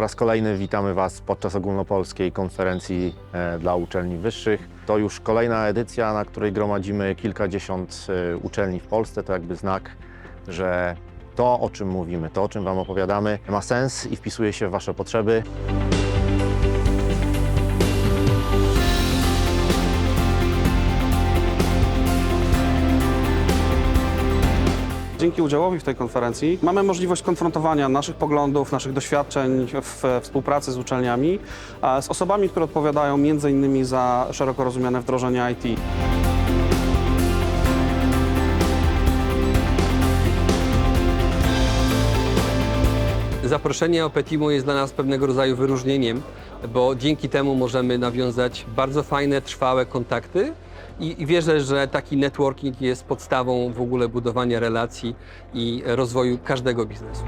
raz kolejny witamy Was podczas ogólnopolskiej konferencji e, dla uczelni wyższych. To już kolejna edycja, na której gromadzimy kilkadziesiąt e, uczelni w Polsce. To jakby znak, że to, o czym mówimy, to, o czym Wam opowiadamy, ma sens i wpisuje się w Wasze potrzeby. Dzięki udziałowi w tej konferencji mamy możliwość konfrontowania naszych poglądów, naszych doświadczeń w współpracy z uczelniami, z osobami, które odpowiadają między innymi za szeroko rozumiane wdrożenie IT. Zaproszenie Opetimo jest dla nas pewnego rodzaju wyróżnieniem, bo dzięki temu możemy nawiązać bardzo fajne, trwałe kontakty i, i wierzę, że taki networking jest podstawą w ogóle budowania relacji i rozwoju każdego biznesu.